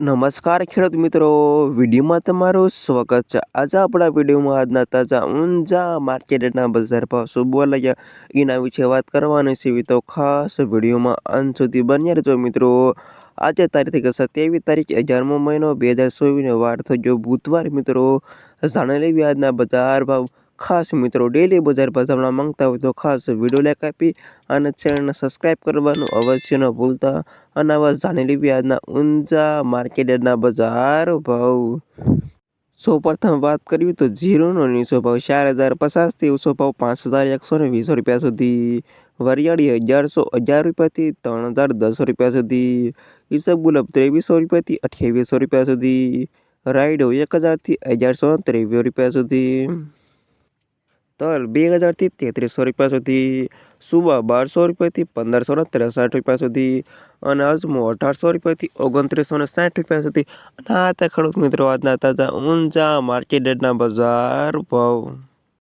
નમસ્કાર ખેડૂત મિત્રો, વિડીયોમાં તમારું સ્વાગત છે. આજે આપણા વિડીયોમાં આજના તાજા ઊંઝા માર્કેટના બજાર ભાવ શું બોલાયા એના વિશે વાત કરવાની છે તો ખાસ વિડીયોમાં અંત સુધી બન્યા રહેજો મિત્રો. આજે તારીખ સત્યાવીસ તારીખ અગિયારમો મહિનો, બે હજાર ચોવીસનો વાર થયો. બુધવાર મિત્રો, જાણી લેવી આજના બજાર ભાવ. ખાસ મિત્રો ડેલી બજાર જાણવા માંગતા હોય તો ખાસ વીડિયો લાઈક આપી અને ચેનલને સબસ્ક્રાઈબ કરવાનું અવશ્ય ન ભૂલતા. અને આવા જાણી લેવી આજના ઊંઝા માર્કેટના બજાર ભાવ. સૌ પ્રથમ વાત કરીએ તો જીરોનો નીચો ભાવ ચાર હજાર પચાસથી ઊંચો ભાવ પાંચ હજાર એકસો ને વીસ રૂપિયા સુધી. વરિયાળી અગિયારસો અગિયાર રૂપિયાથી ત્રણ હજાર દસ રૂપિયા સુધી. ઈસબગુલાબ ત્રેવીસો રૂપિયાથી અઠ્યાવીસો રૂપિયા સુધી. રાઈડો એક હજારથી અગિયારસો ત્રેવીસ રૂપિયા સુધી. તલ બે હજારથી તેત્રીસો રૂપિયા સુધી, સુબા બારસો રૂપિયાથી પંદરસોને ત્રેસઠ રૂપિયા સુધી અને અજમો અઢારસો રૂપિયાથી ઓગણત્રીસો ને સાઠ રૂપિયા સુધી. અને આ હતા ખેડૂત મિત્રો આજના તાજા ઊંચા માર્કેટના બજાર ભાવ.